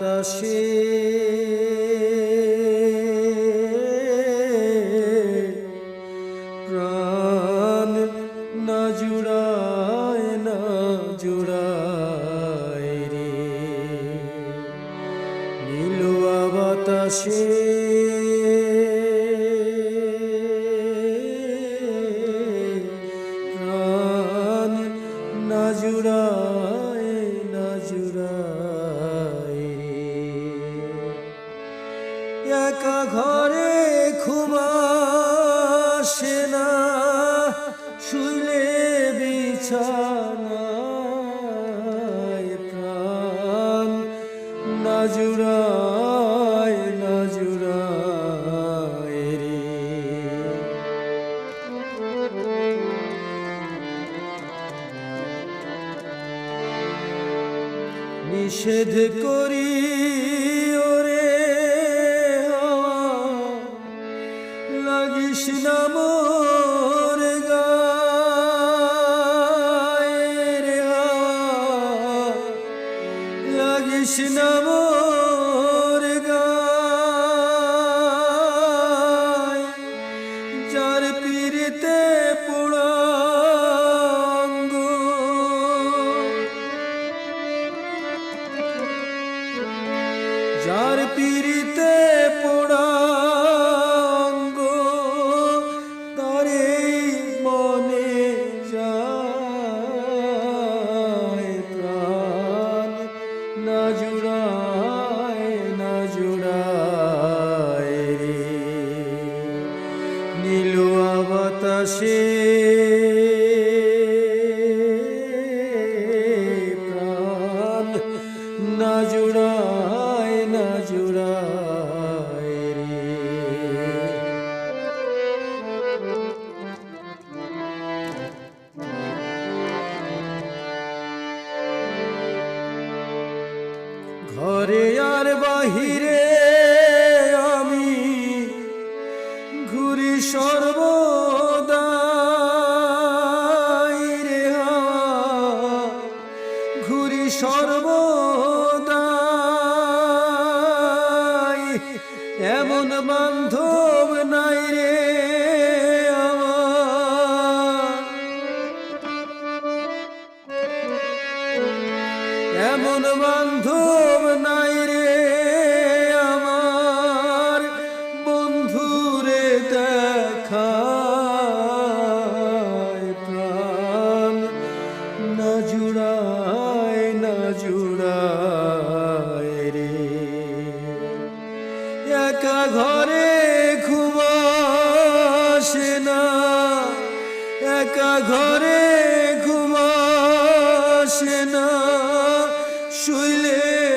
বাতাসে। প্রাণ না জুড়ায় না জুড়ায় রে। নীলুয়া বাতাসে। একা ঘরে ঘুমাসে না। শুইলে বিছানায় প্রাণ না জুড়ায় না জুড়ায় রে। নিষেধ করি না মোর যার পীড়িতে পুরাঙ্গ যার পীড়িতে বাতাসে প্রাণ না জুড়ায় ঘরে আর বাহিরে এমন বান্ধব নাই রে আমার। বন্ধুরে দেখায় প্রাণ। না জুড়ায় না জুড়ায় রে। একা ঘরে ঘুমাসে না। একা ঘরে ঘুমাসে না। শুইলে